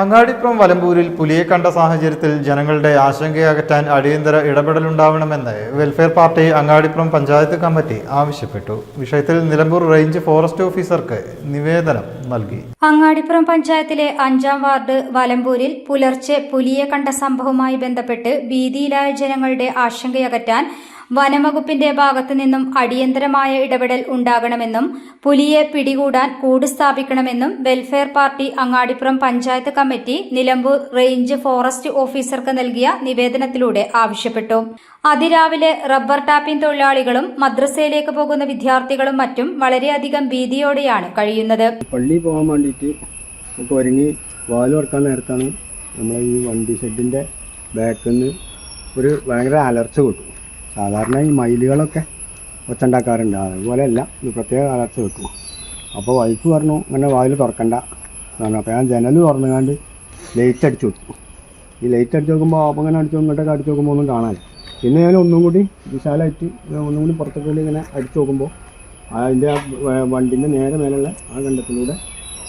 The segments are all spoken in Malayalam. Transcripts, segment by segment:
അങ്ങാടിപ്പുറം വലമ്പൂരിൽ പുലിയെ കണ്ട സാഹചര്യത്തിൽ ജനങ്ങളുടെ ആശങ്കയകറ്റാൻ അടിയന്തര ഇടപെടലുണ്ടാവണമെന്ന് welfare party Angadipuram panchayat committee ആവശ്യപ്പെട്ടു. വിഷയത്തിൽ നിലമ്പൂർ റേഞ്ച് ഫോറസ്റ്റ് ഓഫീസർക്ക് നിവേദനം നൽകി. അങ്ങാടിപ്പുറം പഞ്ചായത്തിലെ അഞ്ചാം വാർഡ് വലമ്പൂരിൽ പുലർച്ചെ പുലിയെ കണ്ട സംഭവവുമായി ബന്ധപ്പെട്ട് ഭീതിയിലായ ജനങ്ങളുടെ ആശങ്കയകറ്റാൻ വനംവകുപ്പിന്റെ ഭാഗത്തു നിന്നും അടിയന്തരമായ ഇടപെടൽ ഉണ്ടാകണമെന്നും പുലിയെ പിടികൂടാൻ കൂട് സ്ഥാപിക്കണമെന്നും welfare party Angadipuram panchayat committee Nilambur range forest ഓഫീസർക്ക് നൽകിയ നിവേദനത്തിലൂടെ ആവശ്യപ്പെട്ടു. അതിരാവിലെ റബ്ബർ ടാപ്പിംഗ് തൊഴിലാളികളും മദ്രസയിലേക്ക് പോകുന്ന വിദ്യാർത്ഥികളും മറ്റും വളരെയധികം ഭീതിയോടെയാണ് കഴിയുന്നത്. പള്ളി പോകാൻ വേണ്ടിയിട്ട് നേരത്താണ് നമ്മളെ ഈ വണ്ടി ഷെഡിന്റെ ബാക്കിൽ നിന്ന് ഒരു ഭയങ്കര അലർച്ച കിട്ടും സാധാരണ ഈ മയിലുകളൊക്കെ ഒച്ചുണ്ടാക്കാറുണ്ട്. അതുപോലെയല്ല ഇത് പ്രത്യേക കാലത്ത് വെക്കും. അപ്പോൾ വൈഫ് പറഞ്ഞു അങ്ങനെ വായിൽ തുറക്കണ്ട. പറഞ്ഞു അപ്പോൾ ഞാൻ ജനൽ തുറന്നുകാണ്ട് ലൈറ്റ് അടിച്ചു കൊടുത്തു ഈ ലൈറ്റ് അടിച്ച് നോക്കുമ്പോൾ അപ്പം ഇങ്ങനെ അടിച്ചു ഇങ്ങോട്ടൊക്കെ അടിച്ച് നോക്കുമ്പോൾ ഒന്നും കാണാൻ പിന്നെ ഞാൻ ഒന്നും കൂടി വിശാലമായിട്ട് ഒന്നും കൂടി പുറത്തേക്ക് വേണ്ടി ഇങ്ങനെ അടിച്ചു നോക്കുമ്പോൾ അതിന്റെ വണ്ടിന്റെ നേരെ മേലുള്ള ആ കണ്ടത്തിലൂടെ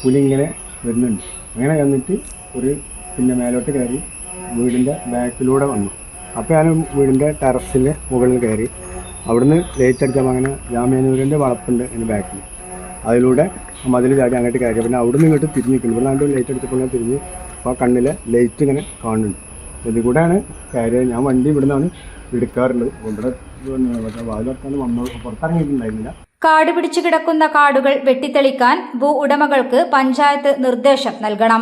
പുലി ഇങ്ങനെ വരുന്നുണ്ട്. അങ്ങനെ വന്നിട്ട് ഒരു പിന്നെ മേലോട്ട് കയറി വീടിന്റെ ബാക്കിലൂടെ വന്നു. അപ്പോൾ ഞാൻ വീടിന്റെ ടെറസിന്റെ മുകളിൽ കയറി. അവിടുന്ന് ലൈറ്റ് അടിച്ചപ്പോൾ അങ്ങനെ ജാമ്യാനൂരിന്റെ വളപ്പുണ്ട് എന്റെ ബാക്കിൽ അതിലൂടെ മതിൽ ചാടി അങ്ങോട്ട് കയറി. പിന്നെ അവിടുന്ന് ഇങ്ങോട്ട് തിരിഞ്ഞ് നിൽക്കുന്നു ഇവിടെ നാട്ടിൽ ലൈറ്റ് അടിച്ചപ്പോൾ ഞാൻ തിരിഞ്ഞ് അപ്പോൾ ആ കണ്ണിലെ ലൈറ്റ് ഇങ്ങനെ കാണുന്നുണ്ട്. ഇതിൽ കൂടെയാണ് കയറിയത്. ഞാൻ വണ്ടി ഇവിടെ നിന്നാണ് എടുക്കാറുള്ളത് ഇവിടെ വാതിലൊക്കെ വന്നു പുറത്തിറങ്ങിയിട്ടുണ്ടായിരുന്നില്ല. കാട് പിടിച്ചു കിടക്കുന്ന കാടുകൾ വെട്ടിത്തെളിക്കാൻ ഭൂ ഉടമകൾക്ക് പഞ്ചായത്ത് നിർദ്ദേശം നൽകണം.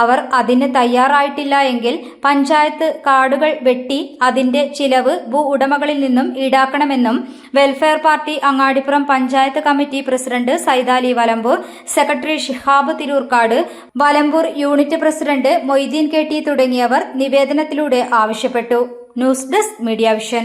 അവർ അതിന് തയ്യാറായിട്ടില്ല എങ്കിൽ പഞ്ചായത്ത് കാടുകൾ വെട്ടി അതിന്റെ ചിലവ് ഭൂ ഉടമകളിൽ നിന്നും ഈടാക്കണമെന്നും welfare party Angadipuram panchayat committee president Saithali Valambur secretary Shihab Thirurkad Valambur unit president Moideen K T തുടങ്ങിയവർ നിവേദനത്തിലൂടെ ആവശ്യപ്പെട്ടു. News desk media vision.